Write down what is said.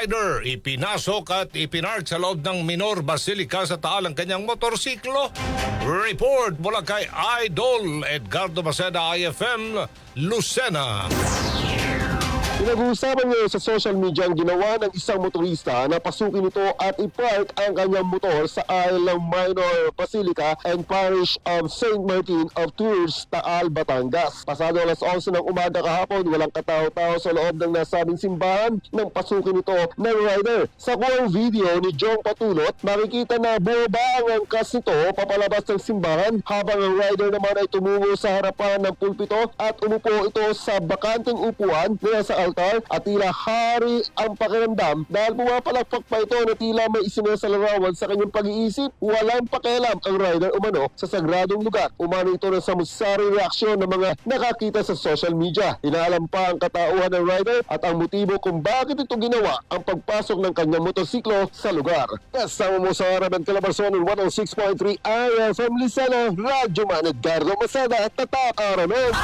rider ipinasok at ipinark sa loob ng minor basilica sa taal ang kanyang motorsiklo. Report mula kay Idol Edgardo Maceda IFM, Lucena. Pinag-uusapan ngayon sa social media ang ginawa ng isang motorista na pasukin ito at ipark ang kanyang motor sa aisle ng Minor Basilica and Parish of St. Martin of Tours, Taal, Batangas. Pasado alas 11 ng umaga kahapon, walang katao-tao sa loob ng nasabing simbahan nang pasukin ito ng rider. Sa kuwang video ni Jong Patulot, makikita na bumaba ang angkas nito papalabas ng simbahan habang ang rider naman ay tumungo sa harapan ng pulpito at umupo ito sa bakanteng upuan nila sa altar at tila hari ang pakiramdam dahil pumapalakpak pa ito na tila may isinasalarawan sa kanyang pag-iisip. Walang pakialam ang rider umano sa sagradong lugar. Umano ito ng samusari reaksyon ng mga nakakita sa social media. Inaalam pa ang katauhan ng rider at ang motibo kung bakit ito ginawa ang pagpasok ng kanyang motorsiklo sa lugar. Kasama mo sa Araban Calabarzon ng 106.3 IFM Lisana, Radyo Man Edgardo Masada at Tatak Aramen.